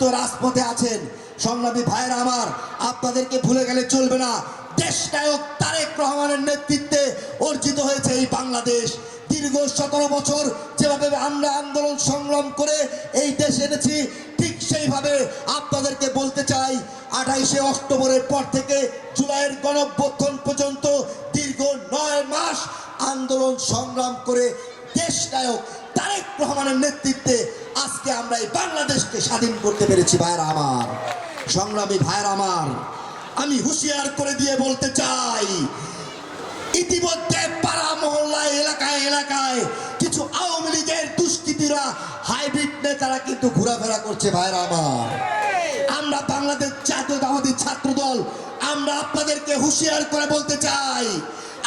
পর্যন্ত রাজপথে আছেন। সংগ্রামী ভাইয়েরা আমার, আপনাদেরকে ভুলে গেলে চলবে না। দেশ নায়ক তারেক রহমানের নেতৃত্বে অর্জিত হয়েছে এই বাংলাদেশ। দীর্ঘ সতেরো বছর যেভাবে আমরা আন্দোলন সংগ্রাম করে এই দেশ এনেছি, ঠিক সেইভাবে আপনাদেরকে বলতে চাই, আঠাইশে অক্টোবরের পর থেকে জুলাইয়ের গণঅভ্যুত্থান পর্যন্ত দীর্ঘ নয় মাস আন্দোলন সংগ্রাম করে দেশ নায়ক রহমানের নেতৃত্বে আজকে আমরা এই বাংলাদেশকে স্বাধীন করতে পেরেছি, ভাইয়েরা আমার। সংগ্রামী ভাইয়েরা আমার, আমি হুঁশিয়ার করে দিয়ে বলতে চাই, ইতিমধ্যে পাড়া মহল্লায়, এলাকায় এলাকায় কিছু আওয়ামী লীগের দুষ্কৃতীরা, হাইব্রিড নেতারা কিন্তু ঘোরাফেরা করছে ভাইরা আমার। আমরা বাংলাদেশ জাতীয়তাবাদী ছাত্র দল আমরা আপনাদেরকে হুঁশিয়ার করে বলতে চাই,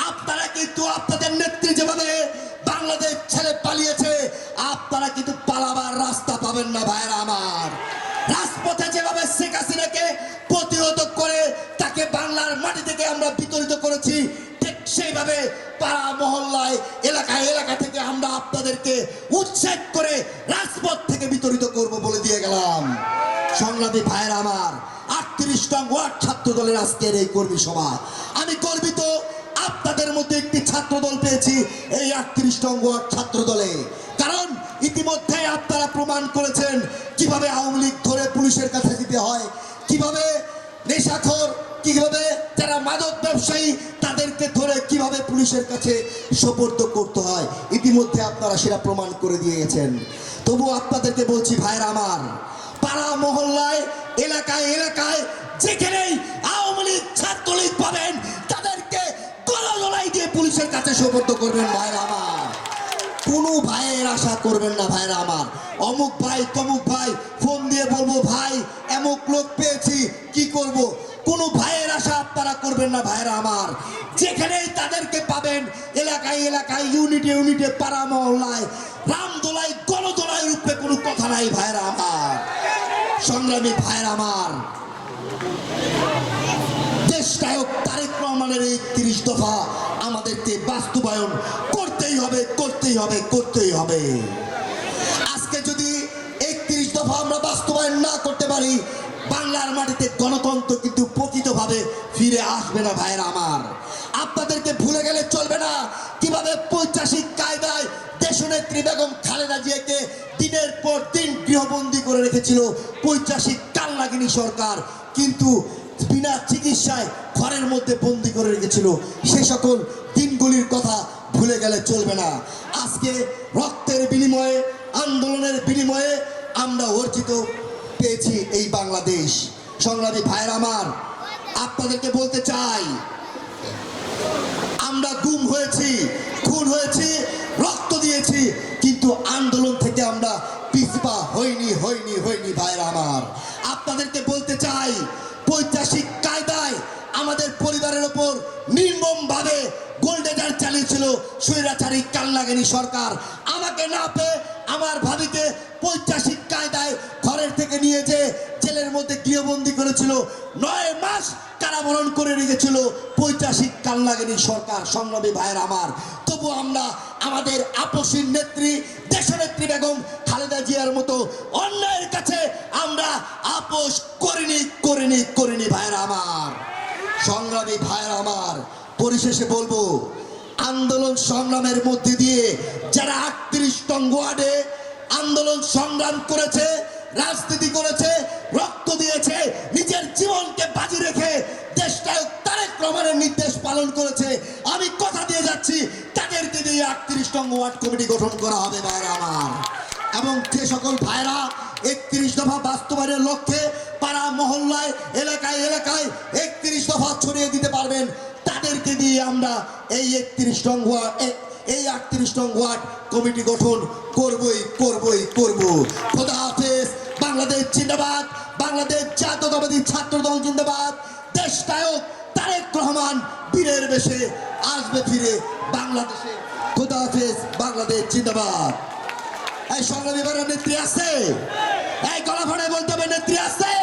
আপনারা কিন্তু আপনাদের নেত্রী যেভাবে বাংলাদেশ ছেড়ে পালিয়েছে। আপনারা কিন্তু পালাবার রাস্তা পাবেন না ভাইরা আমার। রাজপথে যেভাবে শেখ হাসিনাকে প্রতিরোধ করে তাকে বাংলার মাটি থেকে আমরা বিতরিত করেছি, ঠিক সেইভাবে পাড়া মহল্লায়, এলাকায় এলাকা থেকে আমরা আপনাদেরকে উচ্ছেদ করে রাজপথ থেকে বিতরিত করব বলে দিয়ে গেলাম। সংগ্রামী ভাইয়ের আমার, আটত্রিশ নং ওয়ার্ড ছাত্র দলের আজকের এই কর্মী সভা। আমি আপনাদের মধ্যে একটি ছাত্র দল পেয়েছি, এই আটত্রিশ নং ওয়ার্ড ছাত্র দলে কারণ ইতিমধ্যে আপনারা প্রমাণ করেছেন কীভাবে আওয়ামী লীগ ধরে পুলিশের কাছে দিতে হয়, কীভাবে নেশাখোর, কীভাবে যারা মাদক ব্যবসায়ী, তাদেরকে ধরে কীভাবে পুলিশের কাছে সোপর্দ করতে হয়, ইতিমধ্যে আপনারা সেটা প্রমাণ করে দিয়েছেন তবু আপনাদেরকে বলছি ভাইরা আমার, পাড়া মহল্লায়, এলাকায় এলাকায়, যেখানেই সোপর্দ করবেন ভাইরা আমার। কোনো ভাইয়ের আশা করবেন না ভাইরা আমার। অমুক ভাই, তমুক ভাই, ফোন দিয়ে বলব, ভাই, এমুক লোক পেয়েছি, কি করব? কোনো ভাইয়ের আশা আপনারা করবেন না ভাইরা আমার। যেখানেই তাদেরকে পাবেন, এলাকায় এলাকায়, ইউনিটে ইউনিটে, পাড়া মহল্লায় রামদোলাই গণদোলাই রূপে কোনো কথা নাই ভাইরা আমার। সংগ্রামী ভাইরা আমার। দেশ তারেক রহমানের এই তিরিশ দফা আমাদেরকে বাস্তবায়ন করতেই হবে করতেই হবে করতেই হবে। আজকে যদি একত্রিশ দফা আমরা বাস্তবায়ন না করতে পারি, বাংলার মাটিতে গণতন্ত্র কিন্তু প্রকৃতভাবে ফিরে আসবে না ভাইয়েরা আমার। আপনাদেরকে ভুলে গেলে চলবে না। কীভাবে পৈচাসিক কায়দায় দেশনেত্রী বেগম খালেদা জিয়াকে দিনের পর দিন গৃহবন্দী করে রেখেছিল পৈচাসিক কাল্লাগিনী সরকার, কিন্তু বিনা চিকিৎসায় ঘরের মধ্যে বন্দি করে রেখেছিল। সে সকল দিনগুলির কথা ভুলে গেলে চলবে না। আজকে রক্তের বিনিময়ে, আন্দোলনের বিনিময়ে আমরা অর্জিত পেয়েছি এই বাংলাদেশ। সংগ্রামী ভাইয়ের আমার, আপনাদেরকে বলতে চাই, আমরা গুম হয়েছি, খুন হয়েছি, রক্ত দিয়েছি, কিন্তু আন্দোলন থেকে আমরা পিছপা হইনি হইনি হইনি ভাইরা আমার। আপনাদেরকে বলতে চাই পৈত্রাসিক কায়দায় আমাদের পরিবারের ওপর নির্মম ভাবে গোল্ডেজার চালিয়েছিল স্বৈরাচারী কাল্লাগানি সরকার। আমাকে না পেয়ে আমার ভাবিকে পৈত্রাসিক কায়দায় ঘরের থেকে নিয়ে যে জেলের মধ্যে গৃহবন্দী করেছিল। নয় মাস কারাবরণ করে রেখেছিল পৈত্রাসিক কাল্লাগানি সরকার, সংগ্রামী ভাইয়ের আমার। তবু আমরা আমাদের আপসীর নেত্রী, দেশনেত্রী বেগম খালেদা জিয়ার মতো অন্যায়ের কাছে আমরা আপোষ করিনি করিনি করিনি ভাইয়ের আমার। সংগ্রামী ভাইয়ের আমার, পরিশেষে বলব, আন্দোলন সংগ্রামের মধ্যে দিয়ে যারা আটত্রিশ টং ওয়ার্ডে আন্দোলন সংগ্রাম করেছে, রাজনীতি করেছে, রক্ত দিয়েছে, নিজের জীবনকে বাজি রেখে দেশটায় তারেক রহমানের নির্দেশ পালন করেছে, আমি কথা দিয়ে যাচ্ছি, তাদেরকে দিয়ে আটত্রিশ টং ওয়ার্ড কমিটি গঠন করা হবে ভাইরা আমার। এবং যে সকল ভাইরা একত্রিশ দফা বাস্তবায়নের লক্ষ্যে পাড়া মহল্লায়, এলাকায় এলাকায় একত্রিশ দফা ছড়িয়ে দিতে পারবেন, তাদেরকে দিয়ে আমরা এই একত্রিশ নং এই আটত্রিশ নং ওয়ার্ড কমিটি গঠন করবই করবই, করব। খোদা হাফেজ, বাংলাদেশ জিন্দাবাদ, বাংলাদেশ জাতীয়তাবাদী ছাত্র দল জিন্দাবাদ, দেশ নায়ক তারেক রহমান বীরের বেশে আসবে ফিরে বাংলাদেশে। খোদা হাফেজ, বাংলাদেশ জিন্দাবাদ। এই সংগ্রামী বারের নেত্রী আছে। এই গলা ফাড়ায় বলতে হবে নেত্রী আছে।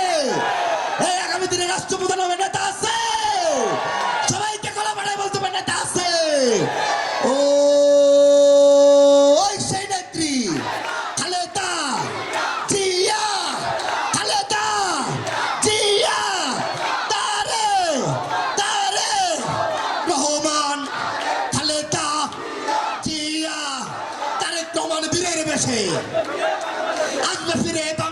এই আগামী দিনে রাষ্ট্রপ্রধান হবে নেতা আছে। বেশে আসবে ফিরে বাংলাদেশ